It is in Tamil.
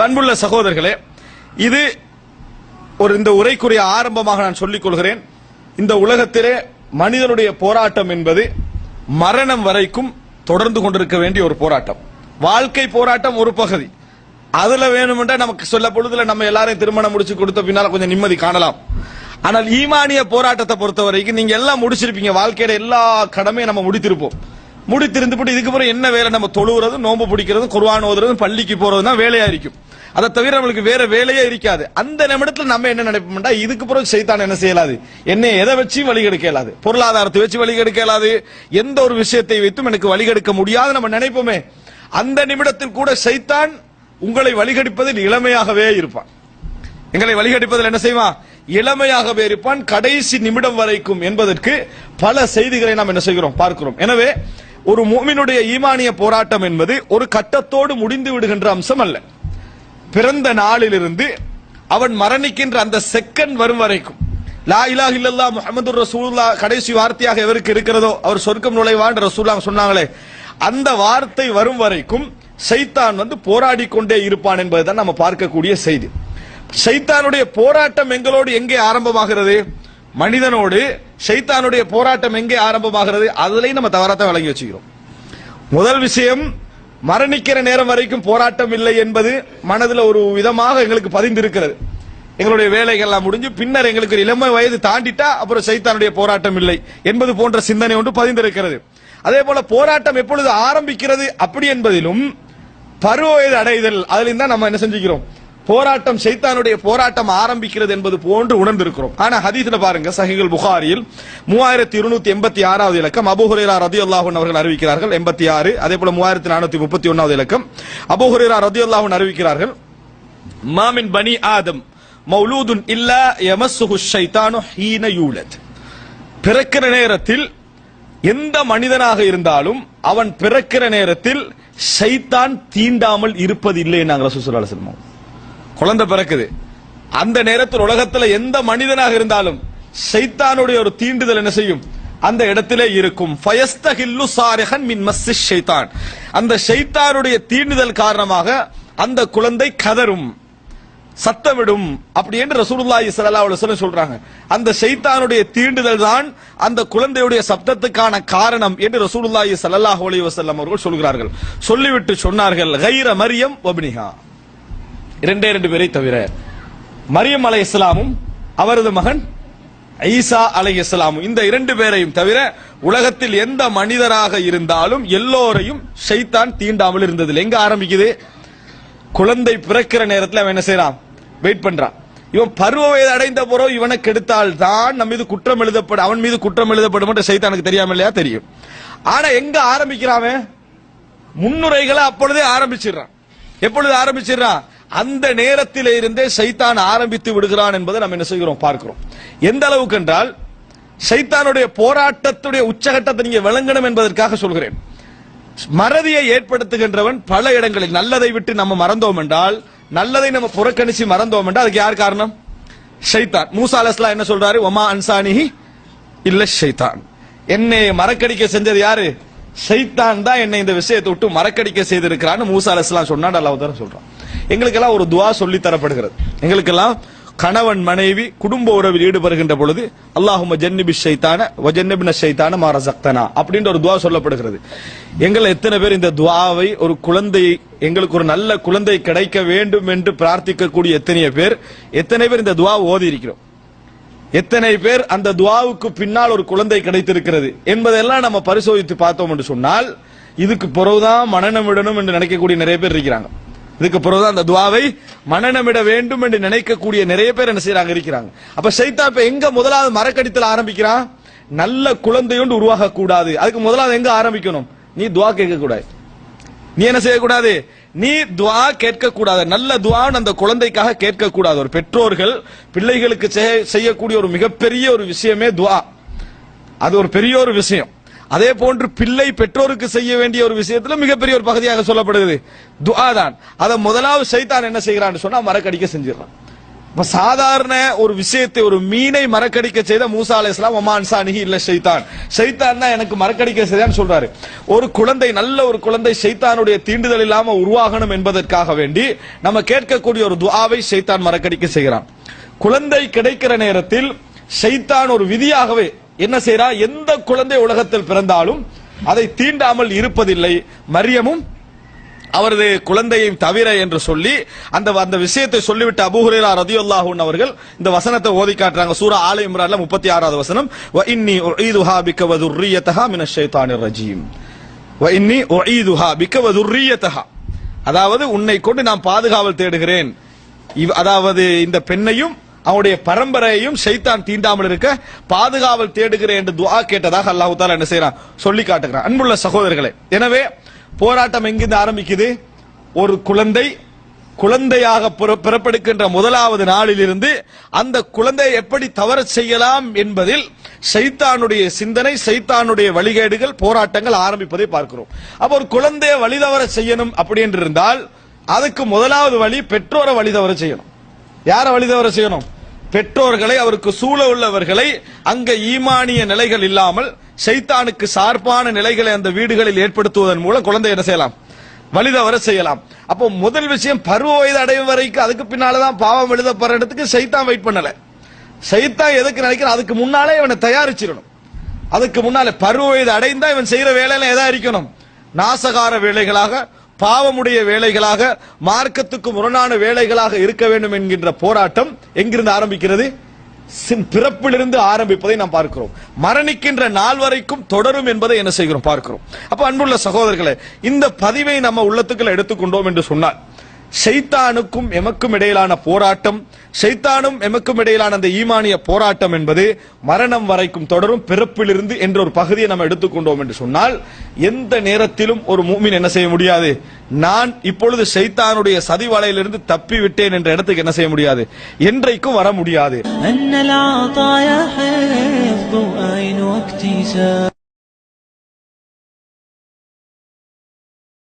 பண்புள்ள சகோதரர்களே இது ஒரு இந்த உரைக்குரிய ஆரம்பமாக நான் சொல்லிக் கொள்கிறேன். இந்த உலகத்திலே மனிதனுடைய போராட்டம் என்பது மரணம் வரைக்கும் தொடர்ந்து கொண்டிருக்க வேண்டிய ஒரு போராட்டம். வாழ்க்கை போராட்டம் ஒரு பகுதி. அதுல வேணுமென்றா நமக்கு சொல்ல பொழுதுல நம்ம எல்லாரையும் திருமணம் முடிச்சு கொடுத்த பின்னால கொஞ்சம் நிம்மதி காணலாம். ஆனால் ஈமானிய போராட்டத்தை பொறுத்த வரைக்கும் நீங்க எல்லாம் முடிச்சிருப்பீங்க. வாழ்க்கையில எல்லா கடமையும் நம்ம முடித்திருப்போம். முடித்திருந்துபிட்டு இதுக்கு பிறகு என்ன வேலை? நம்ம தொழுகிறது நோன்பு பிடிக்கிறதும் குர்ஆன் ஓதுறது பள்ளிக்கு போறது தான் வேலையா இருக்கும். அதை தவிர நம்மளுக்கு வேற வேலையே இருக்காது. அந்த நிமிடத்துல நம்ம என்ன நினைப்போம்டா? இதுக்கு பிறகு சைத்தான் என்ன செய்யலாது? என்ன எதை வச்சு வழிகெடுக்க இயலாது பொருளாதாரத்தை வச்சு வழிகெடுக்க இயலாது எந்த ஒரு விஷயத்தை வைத்தும் எனக்கு வழிகெடுக்க முடியாது நம்ம நினைப்போமே. அந்த நிமிடத்தில் கூட சைத்தான் உங்களை வழிகடிப்பதில் இளமையாகவே இருப்பான். எங்களை வழிகடிப்பதில் என்ன செய்வான்? இளமையாகவே இருப்பான். கடைசி நிமிடம் வரைக்கும் என்பதற்கு பல செய்திகளை நாம் என்ன செய்கிறோம்? பார்க்கிறோம். எனவே ஒரு மோமினுடைய ஈமானிய போராட்டம் என்பது ஒரு கட்டத்தோடு முடிந்து விடுகின்ற அம்சம் அல்ல. பிறந்த நாளிலிருந்து அவன் மரணிக்கின்ற அந்த செகண்ட் வரும் வரைக்கும். லா இலாஹ் இல்லல்லா முஹம்மது ரசூல்லா கடைசி வார்த்தையாக எவருக்கு இருக்கிறதோ அவர் சொர்க்கம் நுழைவான் ரசூல்லா சொன்னாங்களே அந்த வார்த்தை வரும் வரைக்கும் சைத்தான் வந்து போராடி கொண்டே இருப்பான் என்பதுதான் நம்ம பார்க்கக்கூடிய செய்தி. சைத்தானுடைய போராட்டம் எங்களோடு எங்கே ஆரம்பமாகிறது? மனிதனோடு சைத்தானுடைய போராட்டம் எங்கே ஆரம்பமாகிறது? அதுலயும் நம்ம தவறாத்தான் விளங்கி வச்சுக்கிறோம். முதல் விஷயம் மரணிக்கிற நேரம் வரைக்கும் போராட்டம் இல்லை என்பது மனதில் ஒரு விதமாக எங்களுக்கு பதிந்திருக்கிறது. எங்களுடைய வேலைகள்லாம் முடிஞ்சு பின்னர் எங்களுக்கு ஒரு இளமை வயது தாண்டிட்டா அப்புறம் சைத்தானுடைய போராட்டம் இல்லை என்பது போன்ற சிந்தனை ஒன்று பதிந்திருக்கிறது. அதே போல போராட்டம் எப்பொழுது ஆரம்பிக்கிறது அப்படி என்பதிலும் பருவ வயது அடைதல் அதிலும் தான் நம்ம என்ன செஞ்சுக்கிறோம்? போராட்டம் சைத்தானுடைய போராட்டம் ஆரம்பிக்கிறது என்பது போன்று உணர்ந்திருக்கிறோம். ஆனா ஹதீஸ்ல பாருங்க சஹிகள் புகாரியில் மூவாயிரத்தி இருநூத்தி எண்பத்தி ஆறாவது இலக்கம் அபுஹுரேரா ரதி அல்லாஹன் அவர்கள் அறிவிக்கிறார்கள் எண்பத்தி ஆறு. அதே போல மூவாயிரத்தி நானூத்தி முப்பத்தி ஒன்னாவது இலக்கம் அபுஹுரேரா ரதி அல்லாஹன் அறிவிக்கிறார்கள் மாமின் பனி ஆதம் மௌலூதுன் இல்ல எமசுஹு ஷைத்தானு ஹீன யூலத். பிறக்கிற நேரத்தில் எந்த மனிதனாக இருந்தாலும் அவன் பிறக்கிற நேரத்தில் ஷைத்தான் தீண்டாமல் இருப்பதில்லை நாங்கள் சுசுலால செல்வோம் குழந்தை பிறக்குது. அந்த நேரத்தில் உலகத்துல எந்த மனிதனாக இருந்தாலும் ஷைத்தானுடைய ஒரு தீண்டுதல் என்ன செய்யும்? அந்த இடத்திலே இருக்கும். ஃபயஸ்தகில்லு சாரிஹன் மின் மஸ்ஸி ஷைத்தான். அந்த ஷைத்தானுடைய தீண்டுதல் காரணமாக அந்த குழந்தை கதரும் சத்தமிடும். அப்படி என்று ரசூலுல்லாஹி ஸல்லல்லாஹு அலைஹி வஸல்லம் சொல்றாங்க. அந்த ஷைத்தானுடைய தீண்டுதல் தான் அந்த குழந்தையுடைய சப்தத்துக்கான காரணம் என்று ரசூலுல்லாஹி ஸல்லல்லாஹு அலைஹி வஸல்லம் அவர்கள் சொல்கிறார்கள். சொல்லிவிட்டு சொன்னார்கள் கைர மரியம் வப்னிஹா. இரண்டே ரெண்டு பேரை தவிர மரியம் அலை இஸ்லாமும் அவரது மகன் ஐசா அலை இஸ்லாமும் இந்த இரண்டு பேரையும் தவிர உலகத்தில் எந்த மனிதராக இருந்தாலும் எல்லோரையும் ஷைத்தான் தீண்டாமல் இருந்ததில்லை. எங்க ஆரம்பிக்குது? குழந்தை பிறக்கிற நேரத்தில் அவன் என்ன செய்யறான் வெயிட் பண்றான். இவன் பருவ வயது அடைந்த பிறகு இவனை கெடுத்தால் தான் நம்ம மீது குற்றம் எழுதப்படும். அவன் மீது குற்றம் எழுதப்படும் சைத்தானுக்கு தெரியாம இல்லையா? தெரியும். ஆனா எங்க ஆரம்பிக்கிறான் முன்னுரைகளை அப்பொழுதே ஆரம்பிச்சிடுறான். எப்பொழுது ஆரம்பிச்சிடுறான்? அந்த நேரத்திலே இருந்தே சைத்தான் ஆரம்பித்து விடுகிறான் என்பதை நம்ம என்ன செய்கிறோம் பார்க்கிறோம். எந்த அளவுக்கு என்றால் சைத்தானுடைய போராட்டத்துடைய உச்சகட்டத்தை நீங்க விளங்கணும் என்பதற்காக சொல்கிறேன். மறதியை ஏற்படுத்துகின்றவன் பல இடங்களில் நல்லதை விட்டு நம்ம மறந்தோம் என்றால் நல்லதை நம்ம புறக்கணிச்சு மறந்தோம் என்றால் அதுக்கு யார் காரணம்? ஷைத்தான் மூசா என்ன சொல்றாரு? ஒமா அன்சானிஹி இல்ல ஷைத்தான். என்னை மறக்கடிக்க செஞ்சது யாரு? ஷைத்தான் தான் என்னை இந்த விஷயத்தை விட்டு மறக்கடிக்க செய்திருக்கிறான்னு மூசா அலைஹிஸ்ஸலாம் சொன்னான் அல்லாஹ் சொல்றான். எங்களுக்கெல்லாம் ஒரு துவா சொல்லி தரப்படுகிறது. எங்களுக்கெல்லாம் கணவன் மனைவி குடும்ப உறவில் ஈடுபடுகின்ற பொழுது அல்லாஹும ஜன்னிபி ஷைத்தான வஜன்னிபின ஷைத்தான மாரசக்தனா அப்படின்ற ஒரு துவா சொல்லப்படுகிறது. எங்களை எத்தனை பேர் இந்த துவாவை ஒரு குழந்தை எங்களுக்கு ஒரு நல்ல குழந்தை கிடைக்க வேண்டும் என்று பிரார்த்திக்கக்கூடிய எத்தனைய பேர் எத்தனை பேர் இந்த துவா ஓதி இருக்கிறோம். எத்தனை பேர் அந்த துவாவுக்கு பின்னால் ஒரு குழந்தை கிடைத்திருக்கிறது என்பதெல்லாம் நம்ம பரிசோதித்து பார்த்தோம் என்று சொன்னால் இதுக்கு பிறகுதான் மனநமிடணும் என்று நினைக்கக்கூடிய நிறைய பேர் இருக்கிறாங்க. இதுக்கு பிறகுதான் அந்த துவாவை மனநமிட வேண்டும் என்று நினைக்கக்கூடிய நிறைய பேர் என்ன செய்யறாங்க இருக்கிறாங்க. அப்ப சைத்தா இப்ப எங்க முதலாவது மரக்கடித்தல் ஆரம்பிக்கிறான்? நல்ல குழந்தையோண்டு உருவாக கூடாது அதுக்கு முதலாவது எங்க ஆரம்பிக்கணும்? நீ துவா கேட்க கூடாது நீ என்ன செய்யக்கூடாது? நீ துவா கேட்க கூடாது நல்ல துவான்னு அந்த குழந்தைக்காக கேட்க கூடாது ஒரு பெற்றோர்கள் பிள்ளைகளுக்கு செய்ய- செய்யக்கூடிய ஒரு மிகப்பெரிய ஒரு விஷயமே துவா. அது ஒரு பெரிய ஒரு விஷயம். அதே போன்று பிள்ளை பெற்றோருக்கு செய்ய வேண்டிய ஒரு விஷயத்துல மிகப்பெரிய ஒரு பகுதியாக சொல்லப்படுகிறது. துஆ தான் அதை முதலாவது சைத்தான் என்ன செய்கிறான்னு சொன்னா மறக்கடிக்க செஞ்சிடறான். இப்ப சாதாரண ஒரு விஷயத்தை ஒரு மீனை மறக்கடிக்க செய்த மூசா அலை இஸ்லாம் ஒமான் சானிஹி இல்ல ஷைத்தான். ஷைத்தான் தான் எனக்கு மறக்கடிக்க செய்தான்னு சொல்றாரு. ஒரு குழந்தை நல்ல ஒரு குழந்தை ஷைத்தானுடைய தீண்டுதல் இல்லாம உருவாகணும் என்பதற்காக வேண்டி நம்ம கேட்கக்கூடிய ஒரு துவாவை ஷைத்தான் மறக்கடிக்க செய்கிறான். குழந்தை கிடைக்கிற நேரத்தில் ஷைத்தான் ஒரு விதியாகவே என்ன செய்யறா எந்த குழந்தை உலகத்தில் பிறந்தாலும் அதை தீண்டாமல் இருப்பதில்லை. மரியமும் அவரது குழந்தையை தவிர என்று சொல்லி அந்த அந்த விஷயத்தை சொல்லிவிட்டு அபூஹுரேரா ரதியுல்லாஹூன் அவர்கள் இந்த வசனத்தை ஓதி காட்டுறாங்க. சூரா ஆலை இம்ரான்ல முப்பத்தி ஆறாவது வசனம். வ இன்னி உஈதுஹா பிக்க வ துர்ரியதஹா ஷைத்தானிர் ரஜீம். வ இன்னி உஈதுஹா பிக்க வ அதாவது உன்னை கொண்டு நான் பாதுகாவல் தேடுகிறேன். இவ்- அதாவது இந்த பெண்ணையும் அவனுடைய பரம்பரையையும் ஷைத்தான் தீண்டாமல் இருக்க பாதுகாவல் தேடுகிறேன் என்று துவா கேட்டதாக அல்லாஹ் தாலா என்ன செய்யறான் சொல்லி காட்டுகிறான். அன்புள்ள சகோதரர்களே எனவே போராட்டம் எங்கிருந்து ஆரம்பிக்குது? ஒரு குழந்தை குழந்தையாக பிற- பிறப்பெடுக்கின்ற முதலாவது நாளிலிருந்து அந்த குழந்தையை எப்படி தவறச் செய்யலாம் என்பதில் சைத்தானுடைய சிந்தனை சைத்தானுடைய வழிகேடுகள் போராட்டங்கள் ஆரம்பிப்பதை பார்க்கிறோம். அப்போ ஒரு குழந்தையை வழிதவர செய்யணும் அப்படி என்று இருந்தால் அதுக்கு முதலாவது வழி பெற்றோரை வழி தவற செய்யணும். யார வழிதவர செய்யணும்? பெற்றோர்களை அவருக்கு சூழ உள்ளவர்களை அங்க ஈமானிய நிலைகள் இல்லாமல் சைத்தானுக்கு சார்பான நிலைகளை அந்த வீடுகளில் ஏற்படுத்துவதன் மூலம் குழந்தை என்ன செய்யலாம்? வழிதவர செய்யலாம். அப்போ முதல் விஷயம் பருவ வயது அடையும் வரைக்கும் அதுக்கு பின்னாலதான் பாவம் எழுதப்படுறதுக்கு சைத்தான் வெயிட் பண்ணல. சைத்தான் எதுக்கு நினைக்கிறான்? அதுக்கு முன்னாலே இவனை தயாரிச்சிடணும். அதுக்கு முன்னாலே பருவ வயது அடைந்தா இவன் செய்யற வேலையில எதா இருக்கணும்? நாசகார வேலைகளாக பாவமுடைய வேலைகளாக மார்க்கத்துக்கு முரணான வேலைகளாக இருக்க வேண்டும் என்கின்ற போராட்டம் எங்கிருந்து ஆரம்பிக்கிறது? சின் பிறப்பிலிருந்து ஆரம்பிப்பதை நாம் பார்க்கிறோம். மரணிக்கின்ற நாள் வரைக்கும் தொடரும் என்பதை என்ன செய்கிறோம்? பார்க்கிறோம். அப்ப அன்புள்ள சகோதரர்களே இந்த பதிவை நம்ம உள்ளத்துக்குள்ள எடுத்துக்கொண்டோம் என்று சொன்னார் சைத்தானுக்கும் எமக்கும் இடையிலான போராட்டம் ஷைத்தானும் எமக்கும் இடையிலான அந்த ஈமானிய போராட்டம் என்பது மரணம் வரைக்கும் தொடரும் பிறப்பிலிருந்து என்ற ஒரு பகுதியை நம்ம எடுத்துக்கொண்டோம் என்று சொன்னால் எந்த நேரத்திலும் ஒரு மூமின் என்ன செய்ய முடியாது? நான் இப்பொழுது ஷைத்தானுடைய சதிவலையிலிருந்து தப்பி விட்டேன் என்ற இடத்துக்கு என்ன செய்ய முடியாது? என்றைக்கும் வர முடியாது.